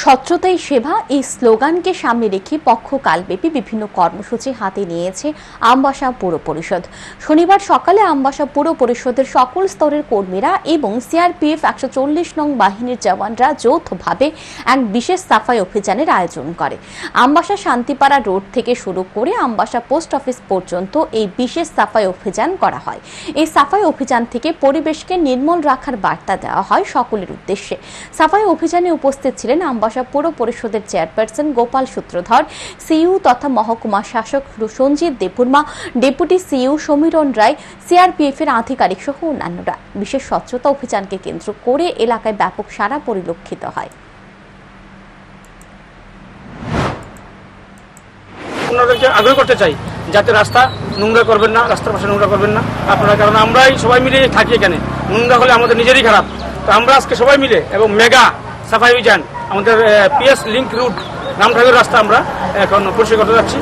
স্বচ্ছতাই সেবা, এই স্লোগানকে সামনে রেখে পক্ষকালব্যাপী বিভিন্ন কর্মসূচি হাতে নিয়েছে আমবাসা পুর পরিষদ। শনিবার সকালে আমবাসা পুর পরিষদের সকল স্তরের কর্মীরা এবং সিআরপিএফ একশো চল্লিশ নং বাহিনীর জওয়ানরা যৌথভাবে এক বিশেষ সাফাই অভিযানের আয়োজন করে। আমবাসা শান্তিপাড়া রোড থেকে শুরু করে আমবাসা পোস্ট অফিস পর্যন্ত এই বিশেষ সাফাই অভিযান করা হয়। এই সাফাই অভিযান থেকে পরিবেশকে নির্মল রাখার বার্তা দেওয়া হয় সকলের উদ্দেশ্যে। সাফাই অভিযানে উপস্থিত ছিলেন আমবাসা পৌর পরিষদের চেয়ারপারসন গোপাল সূত্রধর, সিইউ তথা মহকুমা শাসক Sanjit Debbarma, deputy CU Samiran Roy CRPF এর আধিকারিক সহ অন্যান্যরা। বিশেষ স্বচ্ছতা অভিযানকে কেন্দ্র করে এলাকায় ব্যাপক সারা পরিলক্ষিত হয়। আপনাদেরকে আগ্রহ করতে চাই, যাতে রাস্তা নোংরা করবেন না, রাস্তার পাশে নোংরা করবেন না। আপনারা, কারণ আমরাই সবাই মিলে থাকি এখানে। নোংরা হলে আমাদের নিজেরই খারাপ। তো আমরা আজকে সবাই মিলে এবং মেগা সাফাই অভিযান। আমাদের পিএস লিঙ্ক রুট রামঠাকুর রাস্তা আমরা এখন পরিষ্কার করতে যাচ্ছি।